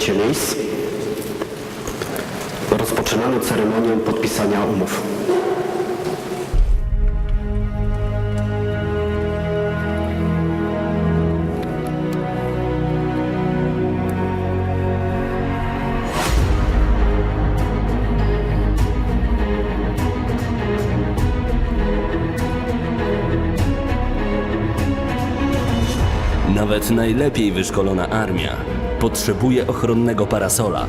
Zajęcie miejsc. Rozpoczynamy ceremonię podpisania umów. Nawet najlepiej wyszkolona armia potrzebuje ochronnego parasola,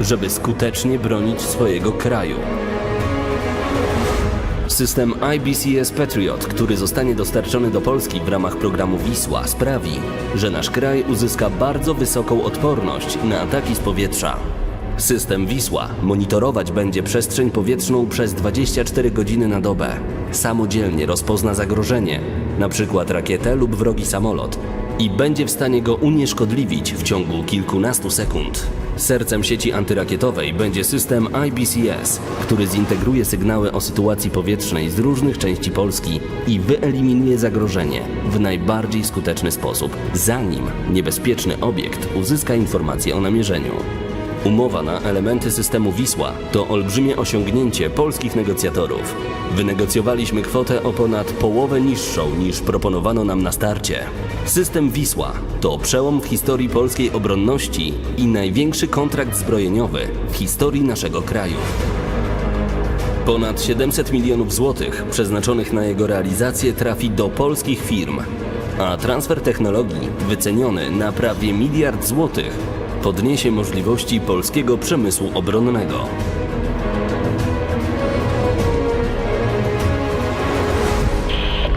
żeby skutecznie bronić swojego kraju. System IBCS Patriot, który zostanie dostarczony do Polski w ramach programu Wisła, sprawi, że nasz kraj uzyska bardzo wysoką odporność na ataki z powietrza. System Wisła monitorować będzie przestrzeń powietrzną przez 24 godziny na dobę. Samodzielnie rozpozna zagrożenie, np. rakietę lub wrogi samolot, i będzie w stanie go unieszkodliwić w ciągu kilkunastu sekund. Sercem sieci antyrakietowej będzie system IBCS, który zintegruje sygnały o sytuacji powietrznej z różnych części Polski i wyeliminuje zagrożenie w najbardziej skuteczny sposób, zanim niebezpieczny obiekt uzyska informację o namierzeniu. Umowa na elementy systemu Wisła to olbrzymie osiągnięcie polskich negocjatorów. Wynegocjowaliśmy kwotę o ponad połowę niższą niż proponowano nam na starcie. System Wisła to przełom w historii polskiej obronności i największy kontrakt zbrojeniowy w historii naszego kraju. Ponad 700 milionów złotych przeznaczonych na jego realizację trafi do polskich firm, a transfer technologii wyceniony na prawie miliard złotych podniesie możliwości polskiego przemysłu obronnego.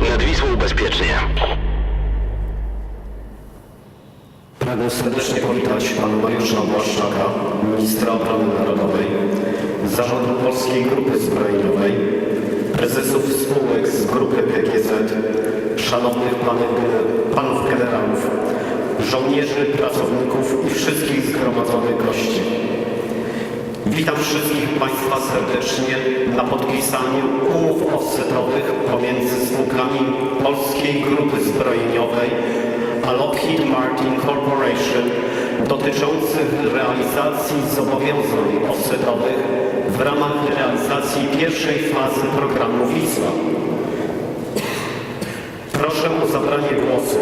Nad Wisłą bezpiecznie. Pragnę serdecznie powitać pana Mariusza Błaszczaka, ministra obrony narodowej, zarządu Polskiej Grupy Zbrojeniowej, prezesów spółek z grupy PGZ, szanownych panów, panów generałów, żołnierzy, pracowników i wszystkich zgromadzonych gości. Witam wszystkich Państwa serdecznie na podpisaniu umów offsetowych pomiędzy spółkami Polskiej Grupy Zbrojeniowej a Lockheed Martin Corporation dotyczących realizacji zobowiązań offsetowych w ramach realizacji pierwszej fazy programu Wisła. Proszę o zabranie głosu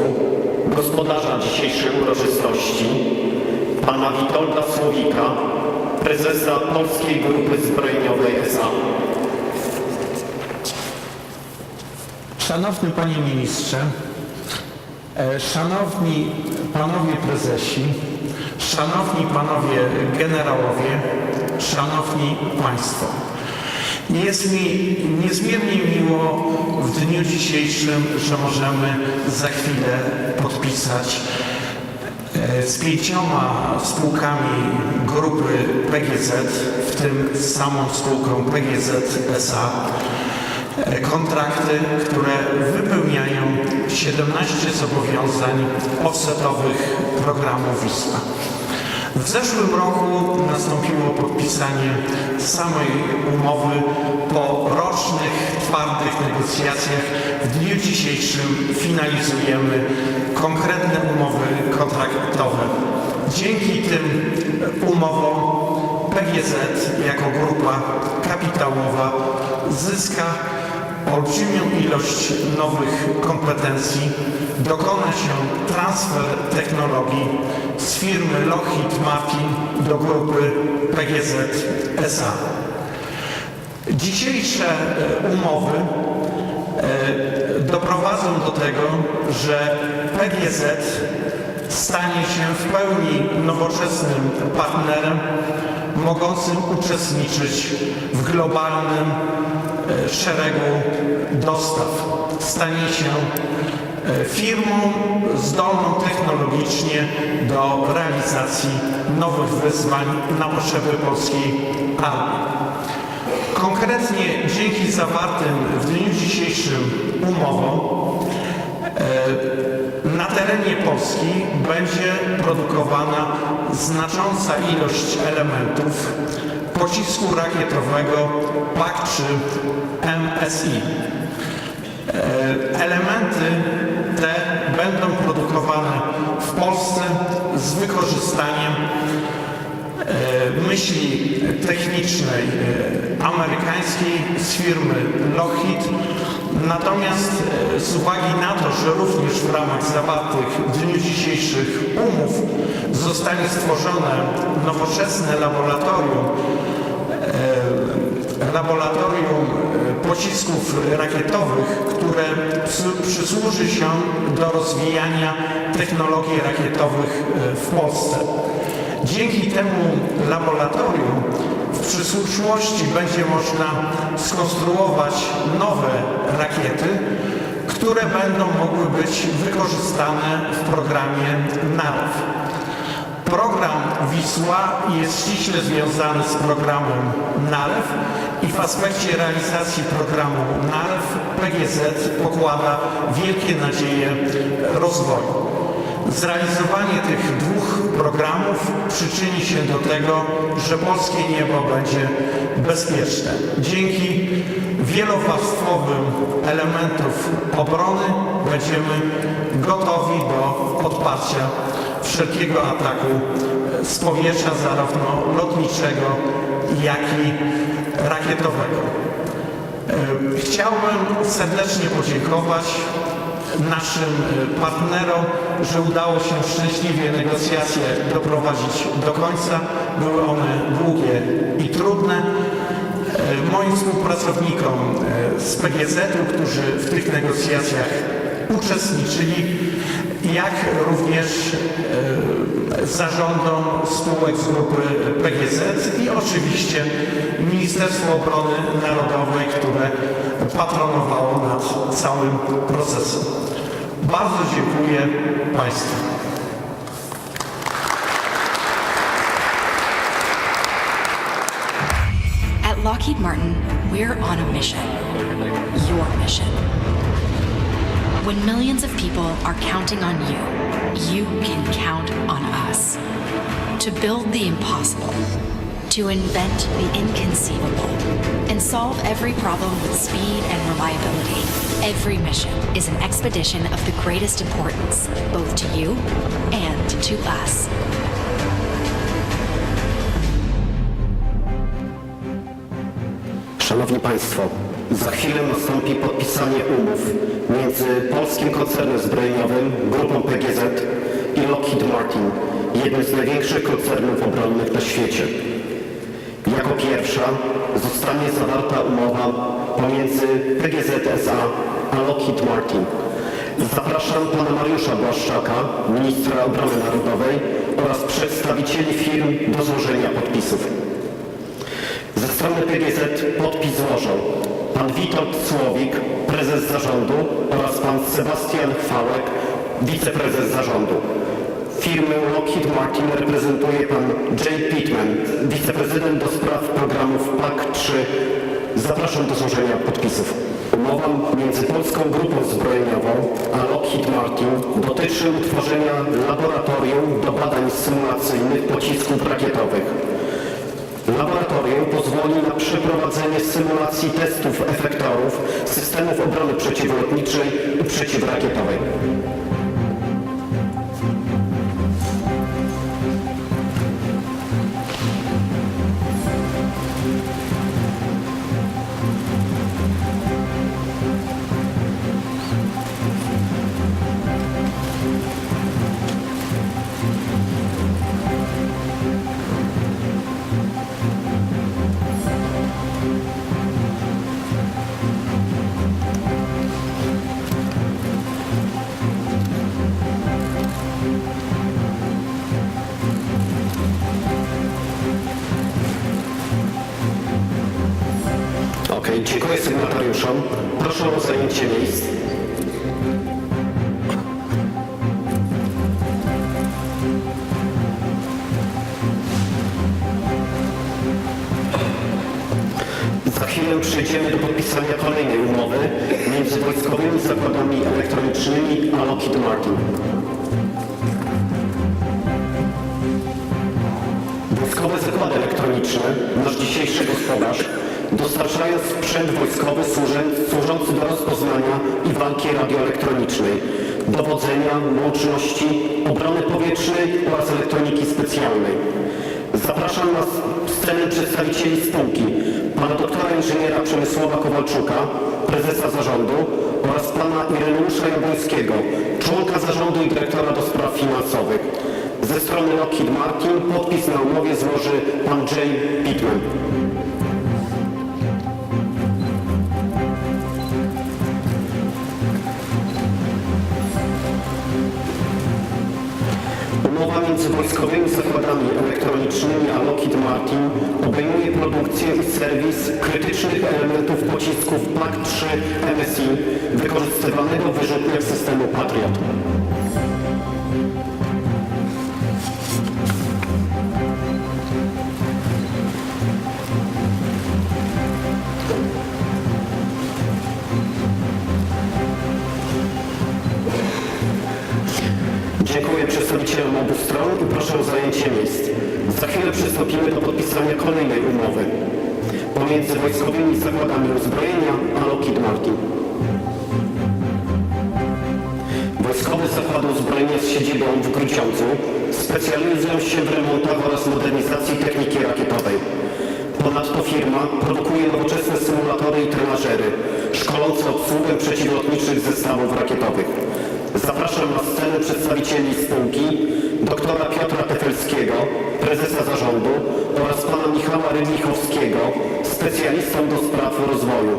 gospodarza dzisiejszej uroczystości, pana Witolda Słowika, prezesa Polskiej Grupy Zbrojeniowej SA. Szanowny Panie Ministrze, e, Szanowni Panowie Prezesi, Szanowni Panowie Generałowie, Szanowni Państwo. Jest mi niezmiernie miło w dniu dzisiejszym, że możemy za chwilę podpisać e, z pięcioma spółkami grupy PGZ, w tym z samą spółką PGZ SA, e, kontrakty, które wypełniają 17 zobowiązań offsetowych programu Wisła. W zeszłym roku nastąpiło podpisanie samej umowy po rocznych, twardych negocjacjach. W dniu dzisiejszym finalizujemy konkretne umowy kontraktowe. Dzięki tym umowom PGZ jako grupa kapitałowa zyska olbrzymią ilość nowych kompetencji, dokona się transfer technologii z firmy Lockheed Martin do grupy PGZ SA. Dzisiejsze e, umowy e, doprowadzą do tego, że PGZ stanie się w pełni nowoczesnym partnerem mogącym uczestniczyć w globalnym szeregu dostaw. Stanie się e, firmą zdolną technologicznie do realizacji nowych wyzwań na potrzeby polskiej armii. Konkretnie dzięki zawartym w dniu dzisiejszym umowom na terenie Polski będzie produkowana znacząca ilość elementów pocisku rakietowego PAK-3 MSI. E, Elementy te będą produkowane w Polsce z wykorzystaniem e, myśli technicznej e, amerykańskiej z firmy Lockheed. Natomiast e, z uwagi na to, że również w ramach zawartych w dniu dzisiejszych umów zostanie stworzone nowoczesne laboratorium, e, laboratorium e, pocisków rakietowych, które przy- przysłuży się do rozwijania technologii rakietowych w Polsce. Dzięki temu laboratorium w przyszłości będzie można skonstruować nowe rakiety, które będą mogły być wykorzystane w programie NARW. Program Wisła jest ściśle związany z programem NARW i w aspekcie realizacji programu NARW PGZ pokłada wielkie nadzieje rozwoju. Zrealizowanie tych dwóch programów przyczyni się do tego, że polskie niebo będzie bezpieczne. Dzięki wielowarstwowym elementów obrony będziemy gotowi do odparcia wszelkiego ataku z powietrza, zarówno lotniczego, jak i rakietowego. Chciałbym serdecznie podziękować naszym e, partnerom, że udało się szczęśliwie negocjacje doprowadzić do końca. Były one długie i trudne. E, Moim współpracownikom e, z PGZ-u, którzy w tych negocjacjach uczestniczyli, jak również zarządom spółek z grupy PGZ i oczywiście Ministerstwo Obrony Narodowej, które patronowało nad całym procesem. Bardzo dziękuję Państwu. At Lockheed Martin, we're on a mission. Your mission. When millions of people are counting on you, you can count on us. To build the impossible, to invent the inconceivable, and solve every problem with speed and reliability. Every mission is an expedition of the greatest importance, both to you and to us. Szanowni Państwo, za chwilę nastąpi podpisanie umów między polskim koncernem zbrojeniowym, grupą PGZ i Lockheed Martin, jednym z największych koncernów obronnych na świecie. Jako pierwsza zostanie zawarta umowa pomiędzy PGZ SA a Lockheed Martin. Zapraszam pana Mariusza Błaszczaka, ministra obrony narodowej oraz przedstawicieli firm do złożenia podpisów. Ze strony PGZ podpis złożą pan Witold Słowik, prezes zarządu oraz pan Sebastian Chwałek, wiceprezes zarządu. Firmę Lockheed Martin reprezentuje pan Jay Pittman, wiceprezydent do spraw programów PAK-3. Zapraszam do złożenia podpisów. Umowa między Polską Grupą Zbrojeniową a Lockheed Martin dotyczy utworzenia laboratorium do badań symulacyjnych pocisków rakietowych. Laboratorium pozwoli na przeprowadzenie symulacji testów efektorów systemów obrony przeciwlotniczej i przeciwrakietowej. Ok, dziękuję sygnatariuszom. Proszę o zajęcie miejsc. Za chwilę przejdziemy do podpisania kolejnej umowy między wojskowymi zakładami elektronicznymi a Lockheed Martin. Wojskowe zakłady elektroniczne, nasz dzisiejszy gospodarz, dostarczają sprzęt wojskowy służący do rozpoznania i walki radioelektronicznej. dowodzenia, łączności, obrony powietrznej oraz elektroniki specjalnej. Zapraszam na scenę przedstawicieli spółki, pana doktora inżyniera Przemysława Kowalczuka, prezesa zarządu oraz pana Ireneusza Jabłońskiego, członka zarządu i dyrektora do spraw finansowych. Ze strony Lockheed Martin podpis na umowie złoży pan Jay Pittman. Między wojskowymi zakładami elektronicznymi Lockheed Martin obejmuje produkcję i serwis krytycznych elementów pocisków PAK-3 MSI wykorzystywanego w wyrzutniach systemu Patriot. Przedstawicielom obu stron i proszę o zajęcie miejsc. Za chwilę przystąpimy do podpisania kolejnej umowy pomiędzy wojskowymi zakładami uzbrojenia a Lockheed Martin. Wojskowe zakłady uzbrojenia z siedzibą w Grudziądzu specjalizują się w remontach oraz modernizacji techniki rakietowej. Ponadto firma produkuje nowoczesne symulatory i trenażery szkolące obsługę przeciwlotniczych zestawów rakietowych. Zapraszam na scenę przedstawicieli spółki doktora Piotra Tefelskiego, prezesa zarządu oraz pana Michała Rydlichowskiego, specjalistę do spraw rozwoju.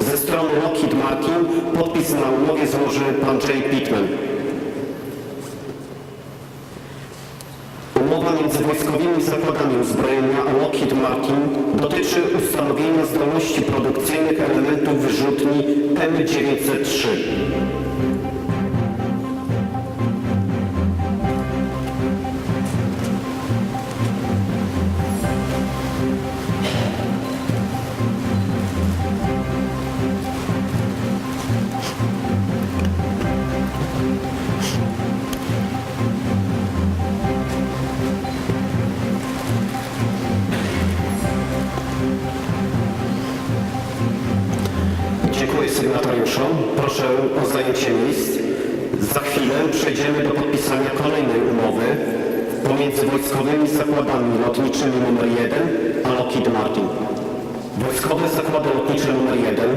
Ze strony Lockheed Martin podpis na umowie złoży pan Jay Pittman. Umowa między wojskowymi zakładami uzbrojenia a Lockheed Martin dotyczy ustanowienia zdolności produkcyjnych elementów wyrzutni M903. Wojskowymi zakładami lotniczymi nr 1 a Lockheed Martin. Wojskowe zakłady lotnicze nr 1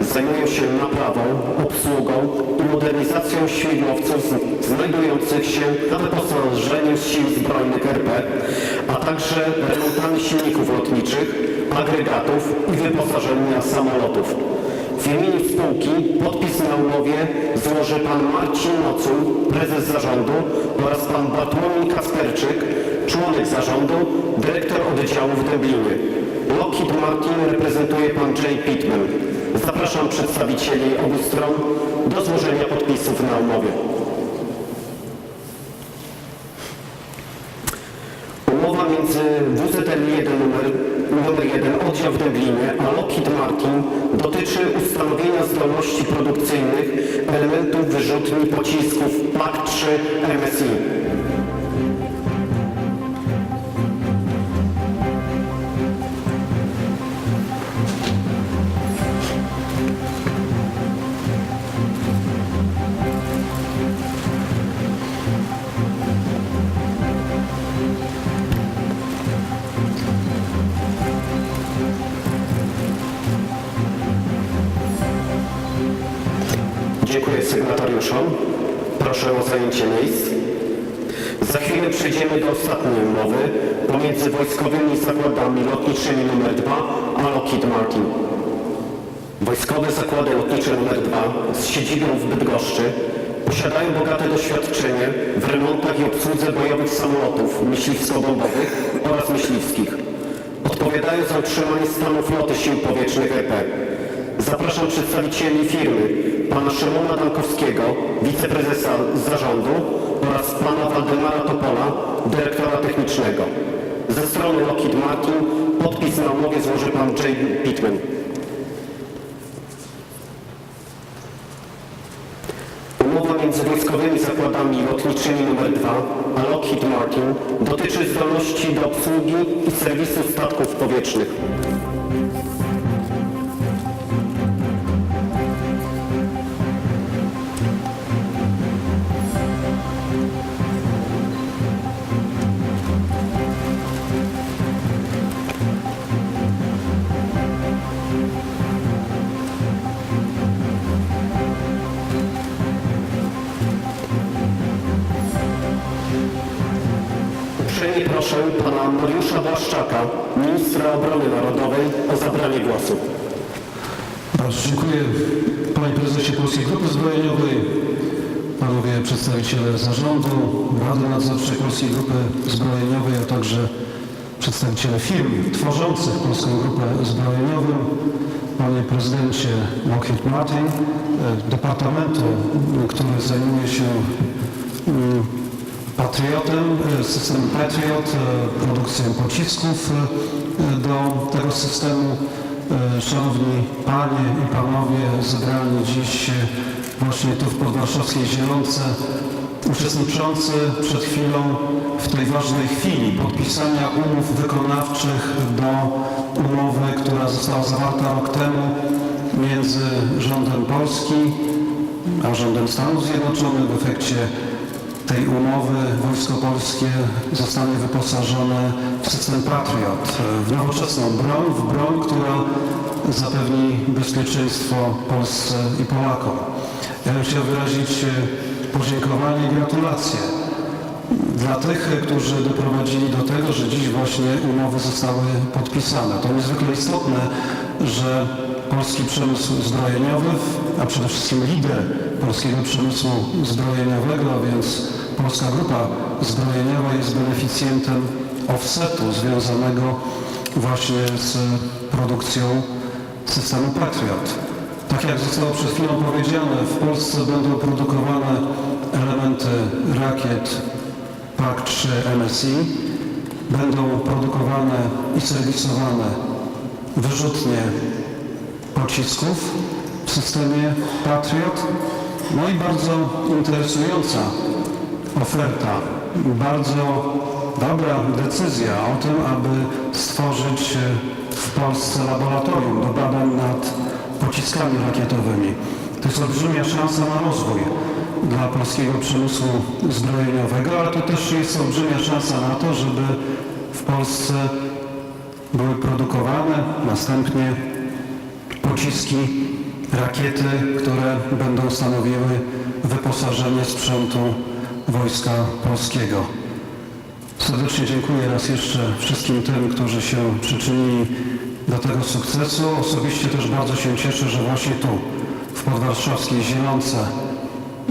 zajmują się naprawą, obsługą i modernizacją śmigłowców znajdujących się na wyposażeniu Sił Zbrojnych RP, a także remontami silników lotniczych, agregatów i wyposażenia samolotów. W imieniu spółki podpis na umowie złoży pan Marcin Nocuł, prezes zarządu oraz pan Bartłomiej Kasperczyk, członek zarządu, dyrektor oddziału w Dęblinie. Lockheed Martin reprezentuje pan Jay Pittman. Zapraszam przedstawicieli obu stron do złożenia podpisów na umowie. Umowa między WZL-1 numer, numer 1 oddział w Dęblinie a Lockheed Martin dotyczy ustanowienia zdolności produkcyjnych elementów wyrzutni pocisków PAK-3 MSI. Lotniczymi nr 2 a Lockheed Martin. Wojskowe zakłady lotnicze nr 2 z siedzibą w Bydgoszczy posiadają bogate doświadczenie w remontach i obsłudze bojowych samolotów myśliwsko-bombowych oraz myśliwskich. Odpowiadają za utrzymanie stanu floty sił powietrznych RP. Zapraszam przedstawicieli firmy, pana Szymona Dankowskiego, wiceprezesa zarządu oraz pana Waldemara Topola, dyrektora technicznego. Ze strony Lockheed Martin podpis na umowie złoży pan Jay Pittman. Umowa między wojskowymi zakładami lotniczymi nr 2 a Lockheed Martin dotyczy zdolności do obsługi i serwisu statków powietrznych. Dziękuję Panie Prezesie Polskiej Grupy Zbrojeniowej, Panowie Przedstawiciele Zarządu, Rady Nadzorczej Polskiej Grupy Zbrojeniowej, a także przedstawiciele firm tworzących Polską Grupę Zbrojeniową, Panie Prezydencie Lockheed Martin, e, Departamentu, który zajmuje się mm, Patriotem, e, systemem Patriot, e, produkcją pocisków do tego systemu. E, Szanowni Panie i Panowie zebrani dziś e, właśnie tu w podwarszawskiej Zielonce, uczestniczący przed chwilą w tej ważnej chwili podpisania umów wykonawczych do umowy, która została zawarta rok temu między rządem Polski a rządem Stanów Zjednoczonych. W efekcie tej umowy Wojsko Polskie zostanie wyposażone w system Patriot, w nowoczesną broń, w broń, która zapewni bezpieczeństwo Polsce i Polakom. Ja bym chciał wyrazić podziękowanie i gratulacje dla tych, którzy doprowadzili do tego, że dziś właśnie umowy zostały podpisane. To niezwykle istotne, że polski przemysł zbrojeniowy, a przede wszystkim lider polskiego przemysłu zbrojeniowego, więc Polska Grupa Zbrojeniowa jest beneficjentem offsetu związanego właśnie z produkcją systemu Patriot. Tak jak zostało przed chwilą powiedziane, w Polsce będą produkowane elementy rakiet PAK-3 MSI, będą produkowane i serwisowane wyrzutnie pocisków w systemie Patriot. No i bardzo interesująca oferta, bardzo dobra decyzja o tym, aby stworzyć w Polsce laboratorium do badań nad pociskami rakietowymi. To jest olbrzymia szansa na rozwój dla polskiego przemysłu zbrojeniowego, ale to też jest olbrzymia szansa na to, żeby w Polsce były produkowane następnie pociski, rakiety, które będą stanowiły wyposażenie sprzętu Wojska Polskiego. Serdecznie dziękuję raz jeszcze wszystkim tym, którzy się przyczynili do tego sukcesu. Osobiście też bardzo się cieszę, że właśnie tu, w podwarszawskiej Zielonce,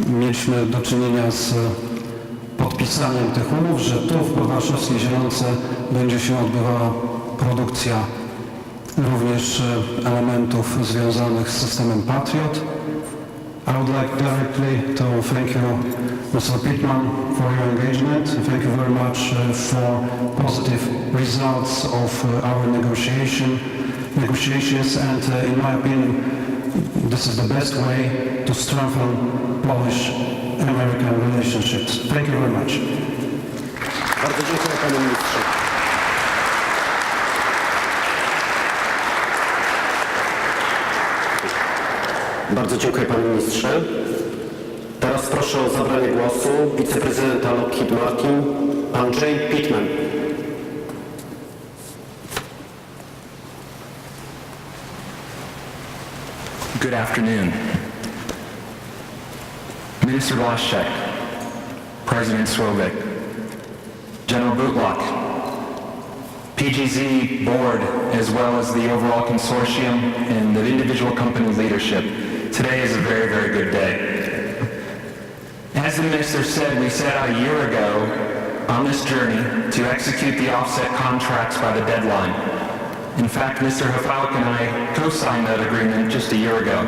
mieliśmy do czynienia z podpisaniem tych umów, że tu w podwarszawskiej Zielonce będzie się odbywała produkcja również e, elementów związanych z systemem Patriot. I would like directly to thank you, Mr. Pittman, for your engagement. Thank you very much uh, for positive results of uh, our negotiation, negotiations, and in my opinion, this is the best way to strengthen Polish-American relationships. Thank you very much. Bardzo dziękuję panie ministrze. Bardzo dziękuję panie ministrze. Teraz proszę o zabranie głosu wiceprezydenta Lockheed Martin, Jay Pittman. Good afternoon. Minister Blaschek, President Swovik, General Bootlock, PGZ board, as well as the overall consortium and the individual company leadership. Today is a very, very good day. As the minister said, we set out a year ago on this journey to execute the offset contracts by the deadline. In fact, Mr. Hafalik and I co-signed that agreement just a year ago.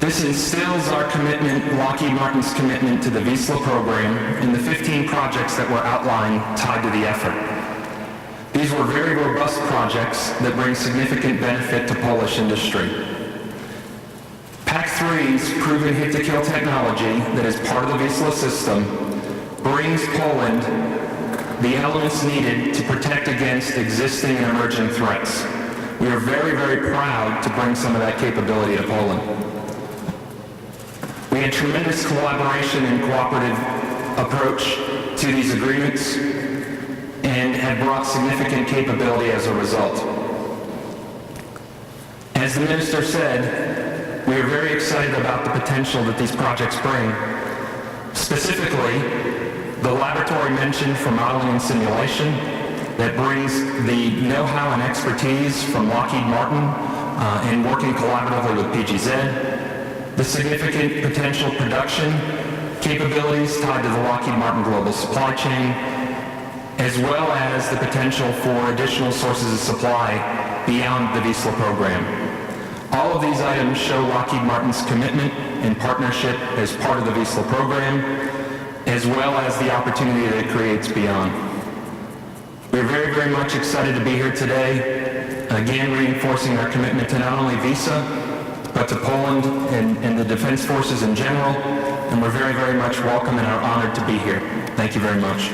This instills our commitment, Lockheed Martin's commitment to the VISLA program and the 15 projects that were outlined tied to the effort. These were very robust projects that bring significant benefit to Polish industry. PAC-3's proven hit-to-kill technology that is part of the VISLA system brings Poland the elements needed to protect against existing and emerging threats. We are very, very proud to bring some of that capability to Poland. We had tremendous collaboration and cooperative approach to these agreements and have brought significant capability as a result. As the minister said, we are very excited about the potential that these projects bring. Specifically, the laboratory mentioned for modeling and simulation that brings the know-how and expertise from Lockheed Martin uh, in working collaboratively with PGZ, the significant potential production capabilities tied to the Lockheed Martin global supply chain, as well as the potential for additional sources of supply beyond the VISLA program. All of these items show Lockheed Martin's commitment and partnership as part of the VISLA program, as well as the opportunity that it creates beyond. We're very, very much excited to be here today, again reinforcing our commitment to not only VISA, but to Poland and, and the Defense Forces in general, and we're very, very much welcome and are honored to be here. Thank you very much.